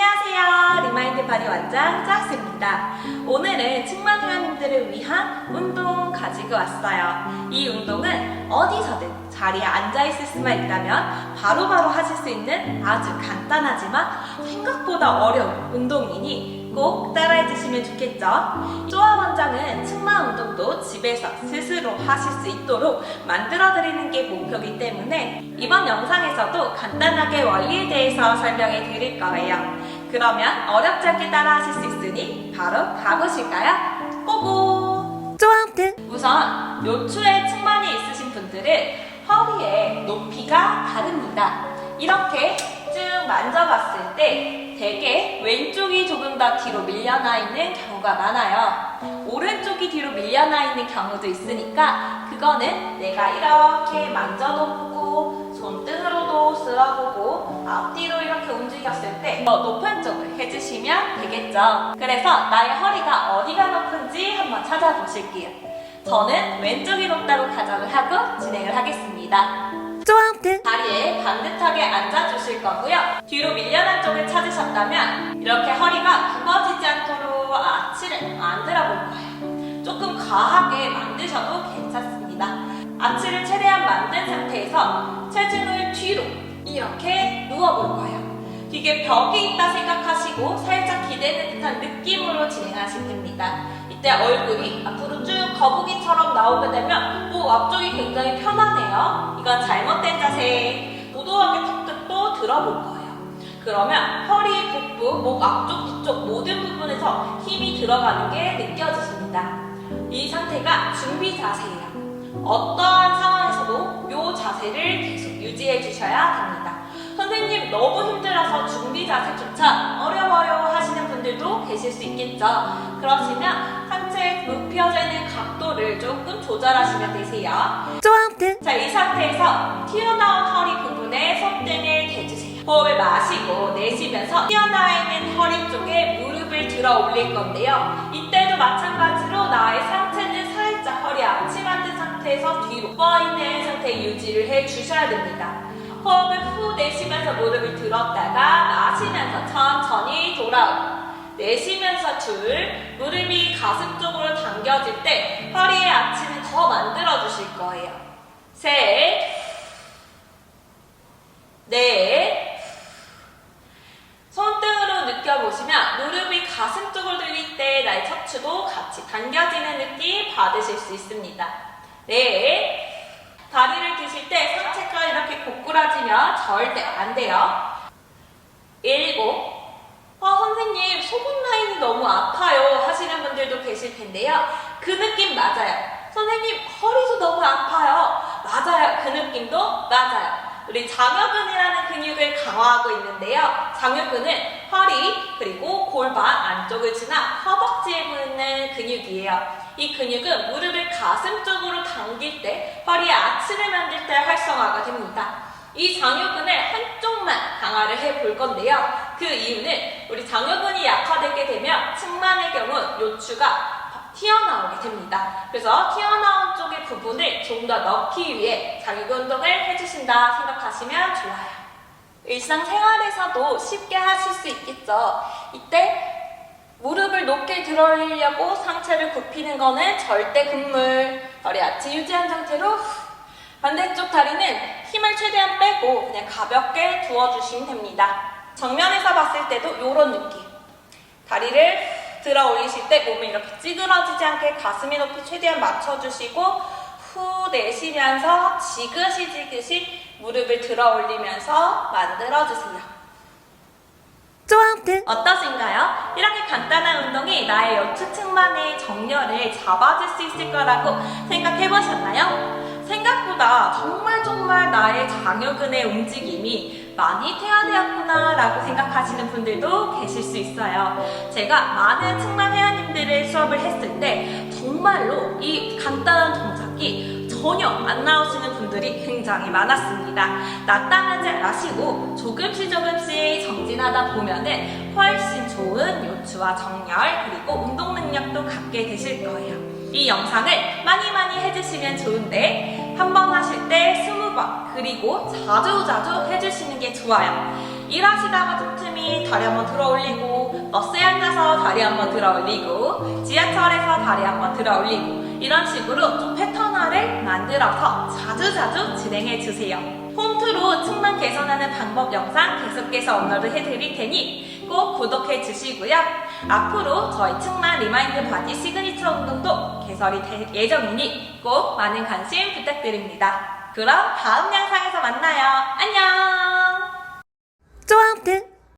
안녕하세요. 리마인드 바디 원장 짝스입니다. 오늘은 측만 회원님들을 위한 운동 가지고 왔어요. 이 운동은 어디서든 자리에 앉아 있을 수만 있다면 바로바로 하실 수 있는 아주 간단하지만 생각보다 어려운 운동이니 꼭 따라해 주시면 좋겠죠. 조아 원장은 측만 운동도 집에서 스스로 하실 수 있도록 만들어 드리는 게 목표이기 때문에 이번 영상에서도 간단하게 원리에 대해서 설명해 드릴 거예요. 그러면 어렵지 않게 따라 하실 수 있으니 바로 가보실까요? 고고! 좋아하트 우선 요추에 측만이 있으신 분들은 허리의 높이가 다릅니다. 이렇게 쭉 만져봤을 때 되게 왼쪽이 조금 더 뒤로 밀려나 있는 경우가 많아요. 오른쪽이 뒤로 밀려나 있는 경우도 있으니까 그거는 내가 이렇게 만져놓고 손등으로도 쓸어보고 앞뒤로 이렇게 움직였을 때 더 높은 쪽을 해주시면 되겠죠. 그래서 나의 허리가 어디가 높은지 한번 찾아보실게요. 저는 왼쪽이 높다고 가정을 하고 진행을 하겠습니다. 다리에 반듯하게 앉아주실 거고요. 뒤로 밀려난 쪽을 찾으셨다면 이렇게 허리가 굽어지지 않도록 아치를 만들어 볼 거예요. 조금 과하게 만드셔도 괜찮습니다. 아치를 최대한 만든 상태에서 이렇게 누워볼 거예요. 이게 벽이 있다 생각하시고 살짝 기대는 듯한 느낌으로 진행하시면 됩니다. 이때 얼굴이 앞으로 쭉 거북이처럼 나오게 되면 또 앞쪽이 굉장히 편하네요. 이건 잘못된 자세. 툭툭 또 들어볼 거예요. 그러면 허리, 복부, 목 앞쪽, 뒤쪽 모든 부분에서 힘이 들어가는 게 느껴지십니다. 이 상태가 준비 자세예요. 어떠한 상황에서도 이 자세를 계속 유지해 주셔야 됩니다. 선생님 너무 힘들어서 준비 자세조차 어려워요 하시는 분들도 계실 수 있겠죠. 그러시면 상체 눕혀져 있는 각도를 조금 조절하시면 되세요. 좋아하트 자, 이 상태에서 튀어나온 허리 부분에 손등을 대주세요. 호흡을 마시고 내쉬면서 튀어나와 있는 허리 쪽에 무릎을 들어 올릴 건데요. 이때도 마찬가지로 나의 상체는 살짝 허리 앞치 만든 상태에서 뒤로 뻗어있는 상태 유지를 해 주셔야 됩니다. 호흡을 후 내쉬면서 무릎을 들었다가 마시면서 천천히 돌아오고 내쉬면서 둘 무릎이 가슴 쪽으로 당겨질 때 허리의 아치는 더 만들어 주실 거예요. 셋, 넷, 손등으로 느껴보시면 무릎이 가슴 쪽으로 들릴 때 나의 척추도 같이 당겨지는 느낌 받으실 수 있습니다. 넷, 다리를 드실 때 상체 고꾸라지면 절대 안 돼요. 일곱, 어, 선생님, 속옷 라인이 너무 아파요 하시는 분들도 계실 텐데요. 그 느낌 맞아요. 선생님, 허리도 너무 아파요. 맞아요. 그 느낌도 맞아요. 우리 장여근이라는 근육을 강화하고 있는데요. 장여근은 허리 그리고 골반 안쪽을 지나 허벅지에 붙는 근육이에요. 이 근육은 무릎을 가슴 쪽으로 당길 때 허리에 아치를 만들 때 활성화가 됩니다. 이 장요근을 한쪽만 강화를 해 볼 건데요. 그 이유는 우리 장요근이 약화되게 되면 측만의 경우 요추가 튀어나오게 됩니다. 그래서 튀어나온 쪽의 부분을 좀 더 넣기 위해 장요근 운동을 해주신다 생각하시면 좋아요. 일상생활에서도 쉽게 하실 수 있겠죠. 이때 무릎을 높게 들어 올리려고 상체를 굽히는 거는 절대 금물. 허리 아치 유지한 상태로 반대쪽 다리는 힘을 최대한 빼고 그냥 가볍게 두어주시면 됩니다. 정면에서 봤을 때도 이런 느낌. 다리를 들어 올리실 때 몸을 이렇게 찌그러지지 않게 가슴이 높이 최대한 맞춰주시고 후 내쉬면서 지그시 지그시 무릎을 들어 올리면서 만들어주세요. 어떠신가요? 이렇게 간단한 운동이 나의 여추측만의 정렬을 잡아줄 수 있을 거라고 생각해 보셨나요? 생각보다 정말 정말 나의 장요근의 움직임이 많이 퇴화되었구나 라고 생각하시는 분들도 계실 수 있어요. 제가 많은 측만 회원님들의 수업을 했을 때 정말로 이 간단한 동작이 전혀 안 나오시는 분들이 굉장히 많았습니다. 낙담하지 마시고 조금씩 조금씩 정진하다 보면은 훨씬 좋은 요추와 정렬 그리고 운동 능력도 갖게 되실 거예요. 이 영상을 많이 많이 해주시면 좋은데 한 번 하실 때 20번 그리고 자주 자주 해주시는 게 좋아요. 일하시다가 틈틈이 다리 한번 들어 올리고 버스에 앉아서 다리 한번 들어 올리고 지하철에서 다리 한번 들어 올리고 이런 식으로 좀 패턴화를 만들어서 자주 자주 진행해 주세요. 측만 개선하는 방법 영상 계속해서 업로드 해드릴 테니 꼭 구독해 주시고요. 앞으로 저희 측만 리마인드 바디 시그니처 운동도 개설이 될 예정이니 꼭 많은 관심 부탁드립니다. 그럼 다음 영상에서 만나요. 안녕! 쫑트